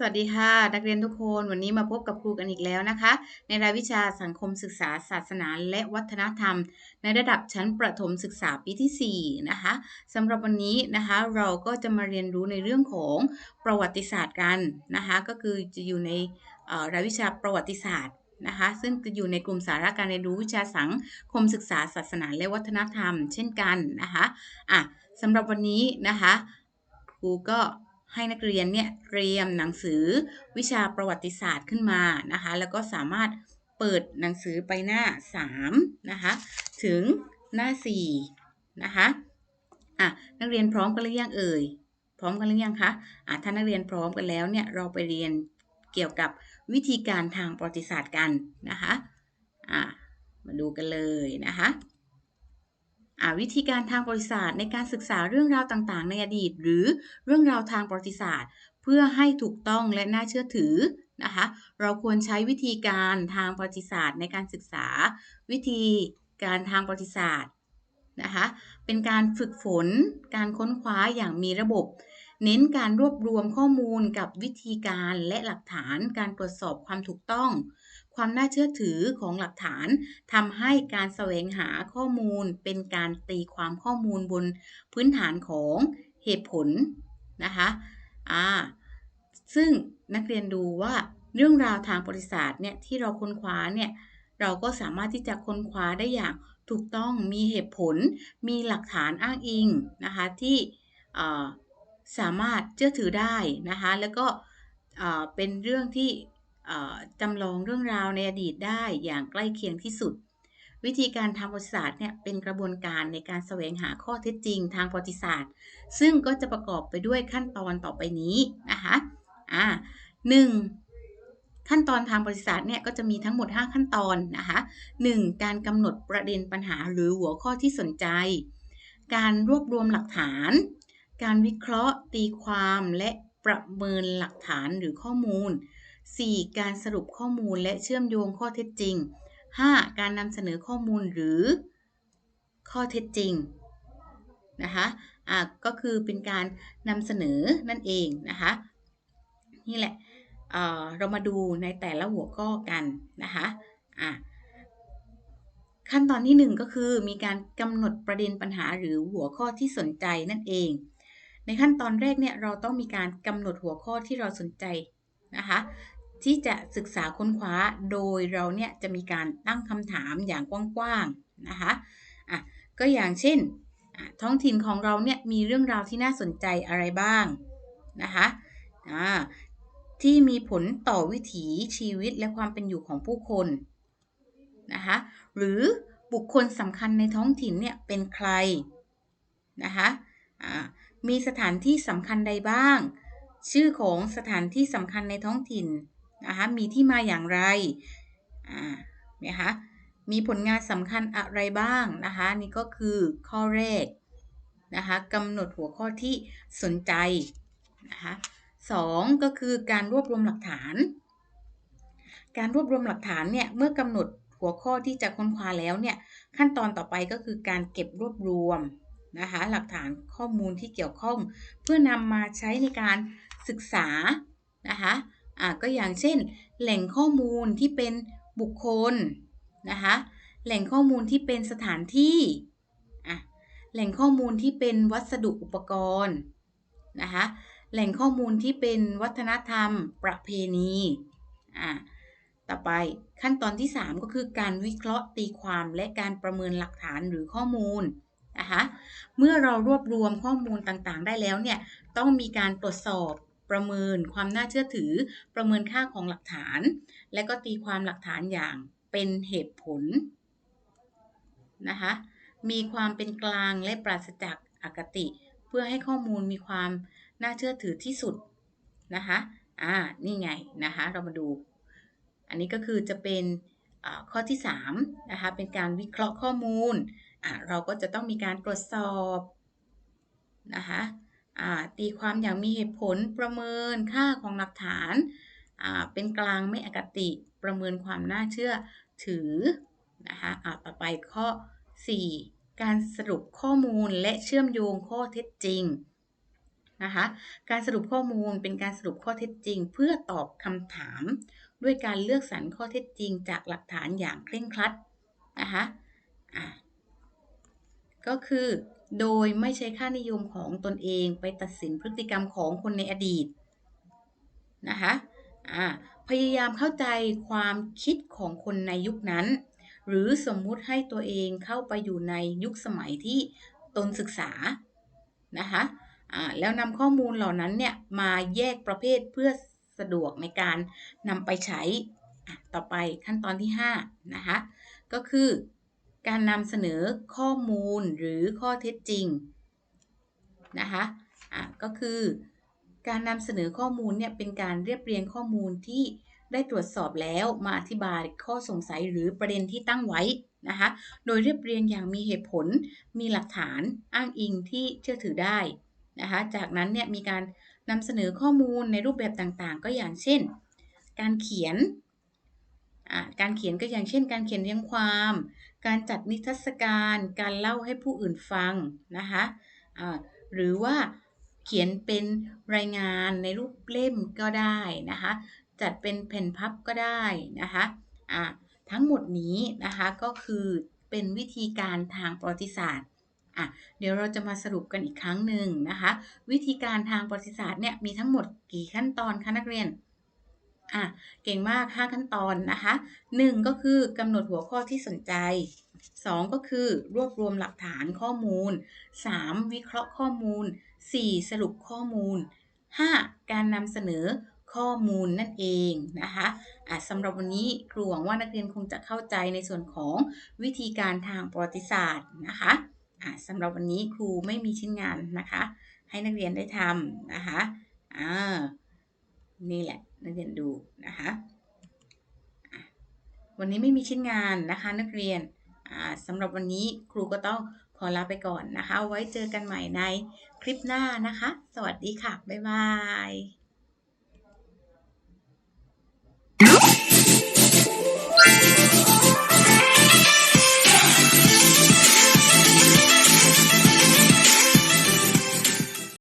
สวัสดีค่ะ นักเรียนทุกคนวันนี้มาพบกับครูกันอีกแล้วนะคะ ในรายวิชาสังคมศึกษาศาสนาและวัฒนธรรม ในระดับชั้นประถมศึกษาปีที่ 4 นะคะสำหรับวันนี้นะคะเราก็จะมาเรียนรู้ในเรื่องของประวัติศาสตร์กันนะคะ ก็คือจะอยู่ในรายวิชาประวัติศาสตร์นะคะซึ่งจะอยู่ในกลุ่มสาระการเรียนรู้วิชาสังคมศึกษาศาสนาและวัฒนธรรม เช่นกันนะคะอะสำหรับวันนี้นะคะครูก็ ให้นักเรียนเนี่ยเตรียมหนังสือวิชาประวัติศาสตร์ขึ้นมานะคะแล้วก็สามารถเปิดหนังสือไปหน้า3นะคะถึงหน้า4นะคะอะนักเรียนพร้อมกันหรือยังเอ่ยพร้อมกันหรือยังคะอะถ้านักเรียนพร้อมกันแล้วเนี่ยเราไปเรียนเกี่ยวกับวิธีการทางประวัติศาสตร์กันนะคะอะมาดูกันเลยนะคะ วิธีการทางประวัติศาสตร์ในการศึกษาเรื่องราวต่างๆ ในอดีต หรือเรื่องราวทางประวัติศาสตร์ เพื่อให้ถูกต้องและน่าเชื่อถือนะคะเราควรใช้วิธีการทางประวัติศาสตร์ในการศึกษา วิธีการทางประวัติศาสตร์นะคะเป็นการฝึกฝน การค้นคว้าอย่างมีระบบ เน้นการรวบรวมข้อมูลกับวิธีการและหลักฐานการตรวจสอบความถูกต้อง ความน่าเชื่อถือของหลักฐานทำให้การแสวงหาข้อมูลเป็นการตีความข้อมูลบนพื้นฐานของเหตุผลนะคะอ่าซึ่งนักเรียนดูว่าเรื่องราวทางประวัติศาสตร์เนี่ยที่เราค้นคว้าเนี่ยเราก็สามารถที่จะค้นคว้าได้อย่างถูกต้องมีเหตุผล มีหลักฐานอ้างอิงนะคะที่ สามารถเชื่อถือได้นะคะแล้วก็เป็นเรื่องที่จำลองเรื่องราวในอดีตได้อย่างใกล้เคียงที่สุด วิธีการทางประวัติศาสตร์เนี่ยเป็นกระบวนการในการแสวงหาข้อเท็จจริงทางประวัติศาสตร์ ซึ่งก็จะประกอบไปด้วยขั้นตอนต่อไปนี้นะคะอ่าหนึ่งขั้นตอนทางประวัติศาสตร์เนี่ยก็จะมีทั้งหมด 5 ขั้นตอนนะคะ 1. การกำหนดประเด็นปัญหาหรือหัวข้อที่สนใจ การรวบรวมหลักฐาน การวิเคราะห์ ตีความและประเมินหลักฐานหรือข้อมูล 4. การสรุปข้อมูลและเชื่อมโยงข้อเท็จจริง 5. การนำเสนอข้อมูลหรือข้อเท็จจริงนะคะอะก็คือเป็นการนำเสนอนั่นเองนะคะนี่แหละเเรามาดูในแต่ละหัวข้อกันนะคะอะขั้นตอนที่ 1 ก็คือมีการกำหนดประเด็นปัญหาหรือหัวข้อที่สนใจนั่นเอง ในขั้นตอนแรกเนี่ยเราต้องมีการกำหนดหัวข้อที่เราสนใจนะคะที่จะศึกษาค้นคว้าโดยเราเนี่ยจะมีการตั้งคำถามอย่างกว้างๆนะคะอะก็อย่างเช่น ท้องถิ่นของเราเนี่ยมีเรื่องราวที่น่าสนใจอะไรบ้างนะคะอ่าที่มีผลต่อวิถีชีวิตและความเป็นอยู่ของผู้คนนะคะหรือบุคคลสำคัญในท้องถิ่นเนี่ยเป็นใครนะคะ มีสถานที่สำคัญใดบ้าง ชื่อของสถานที่สำคัญในท้องถิ่นนะคะมีที่มาอย่างไรอ่านะคะมีผลงานสำคัญอะไรบ้างนะคะนี่ก็คือข้อแรกนะคะกำหนดหัวข้อที่สนใจนะคะสองก็คือการรวบรวมหลักฐาน การรวบรวมหลักฐานเนี่ยเมื่อกำหนดหัวข้อที่จะค้นคว้าแล้วเนี่ยขั้นตอนต่อไปก็คือการเก็บรวบรวม นะคะ หลักฐานข้อมูลที่เกี่ยวข้อง เพื่อนำมาใช้ในการศึกษานะคะอ่าก็อย่างเช่น แหล่งข้อมูลที่เป็นบุคคลนะคะแหล่งข้อมูลที่เป็นสถานที่อะแหล่งข้อมูลที่เป็นวัสดุอุปกรณ์นะคะแหล่งข้อมูลที่เป็นวัฒนธรรม ประเพณีอะต่อไปขั้นตอนที่ 3 ก็คือการวิเคราะห์ตีความและการประเมินหลักฐานหรือข้อมูล นะคะเมื่อเรารวบรวมข้อมูลต่างๆ ได้แล้วเนี่ยต้องมีการตรวจสอบประเมินความน่าเชื่อถือ ประเมินค่าของหลักฐาน และก็ตีความหลักฐานอย่างเป็นเหตุผลนะคะมีความเป็นกลางและปราศจากอคติ เพื่อให้ข้อมูลมีความน่าเชื่อถือที่สุดนะคะอ่านี่ไงนะคะเรามาดู อันนี้ก็คือจะเป็นข้อที่3นะคะเป็นการวิเคราะห์ข้อมูล เราก็จะต้องมีการตรวจสอบนะคะตีความอย่างมีเหตุผลประเมินค่าของหลักฐาน เป็นกลางไม่อคติประเมินความน่าเชื่อถือนะคะะต่อไปข้อ 4 การสรุปข้อมูลและเชื่อมโยงข้อเท็จจริงนะคะการสรุปข้อมูลเป็นการสรุปข้อเท็จจริง เพื่อตอบคำถาม ด้วยการเลือกสรรข้อเท็จจริง จากหลักฐานอย่างเคร่งครัดนะคะอะ ก็คือ โดยไม่ใช้ค่านิยมของตนเองไปตัดสินพฤติกรรมของคนในอดีตนะคะอ่าพยายามเข้าใจความคิดของคนในยุคนั้น หรือสมมุติให้ตัวเองเข้าไปอยู่ในยุคสมัยที่ตนศึกษานะคะแล้วนำข้อมูลเหล่านั้นเนี่ยมาแยกประเภทเพื่อสะดวกในการนำไปใช้ ต่อไปขั้นตอนที่5นะคะ ก็คือ การนำเสนอข้อมูลหรือข้อเท็จจริงนะคะอะก็คือการนำเสนอข้อมูลเนี่ยเป็นการเรียบเรียงข้อมูลที่ได้ตรวจสอบแล้วมาอธิบายข้อสงสัยหรือประเด็นที่ตั้งไว้นะคะโดยเรียบเรียงอย่างมีเหตุผล มีหลักฐานอ้างอิงที่เชื่อถือได้นะคะจากนั้นเนี่ยมีการนำเสนอข้อมูลในรูปแบบต่างๆ ก็อย่างเช่น การเขียน การเขียนก็อย่างเช่น การเขียนเรียงความ การจัดนิทรรศการ การเล่าให้ผู้อื่นฟังนะคะหรือว่าเขียนเป็นรายงานในรูปเล่มก็ได้นะคะจัดเป็นแผ่นพับก็ได้นะคะะทั้งหมดนี้นะคะก็คือเป็นวิธีการทางประวัติศาสตร์อะเดี๋ยวเราจะมาสรุปกันอีกครั้งหนึ่งนะคะ วิธีการทางประวัติศาสตร์เนี่ยมีทั้งหมดกี่ขั้นตอนคะนักเรียน อะเก่งมาก 5 ขั้นตอนนะคะ 1 ก็คือกำหนดหัวข้อที่สนใจ 2 ก็คือรวบรวมหลักฐานข้อมูล 3. วิเคราะห์ข้อมูล 4. สรุปข้อมูล 5. การนำเสนอข้อมูลนั่นเองนะคะะสำหรับวันนี้ครูหวังว่านักเรียนคงจะเข้าใจในส่วนของวิธีการทางประวัติศาสตร์นะคะะสำหรับวันนี้ครูไม่มีชิ้นงานนะคะ ให้นักเรียนได้ทำนะคะ อ่า นี่แหละนักเรียนดูนะคะ วันนี้ไม่มีชิ้นงานนะคะนักเรียนสำหรับวันนี้ครูก็ต้องขอลาไปก่อนนะคะ ไว้เจอกันใหม่ในคลิปหน้านะคะ สวัสดีค่ะ บ๊ายบาย